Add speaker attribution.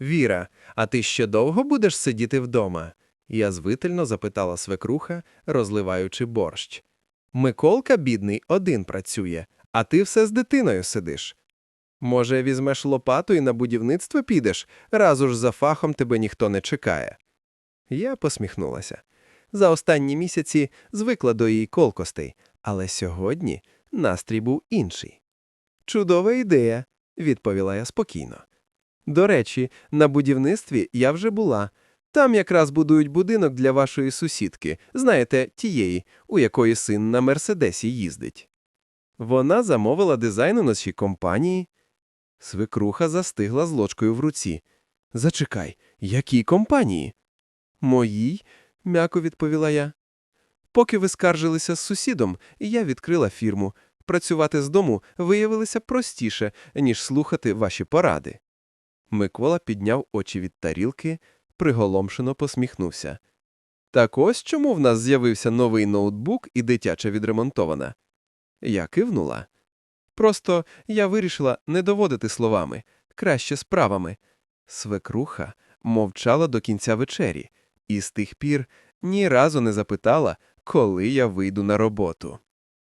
Speaker 1: Віра, а ти ще довго будеш сидіти вдома? язвительно запитала свекруха, розливаючи борщ. Миколка, бідний, один працює, а ти все з дитиною сидиш. Може, візьмеш лопату і на будівництво підеш, раз уж за фахом тебе ніхто не чекає. Я посміхнулася. За останні місяці звикла до її колкостей, але сьогодні настрій був інший. Чудова ідея, відповіла я спокійно. До речі, на будівництві я вже була. Там якраз будують будинок для вашої сусідки, знаєте, тієї, у якої син на Мерседесі їздить. Вона замовила дизайн у нашій компанії. Свекруха застигла з лочкою в руці. Зачекай, якій компанії? Моїй, м'яко відповіла я. Поки ви скаржилися з сусідом, я відкрила фірму. Працювати з дому виявилося простіше, ніж слухати ваші поради. Микола підняв очі від тарілки, приголомшено посміхнувся. Так ось чому в нас з'явився новий ноутбук і дитяча відремонтована. Я кивнула. Просто я вирішила не доводити словами, краще справами. Свекруха мовчала до кінця вечері, і з тих пір ні разу не запитала, коли я вийду на роботу.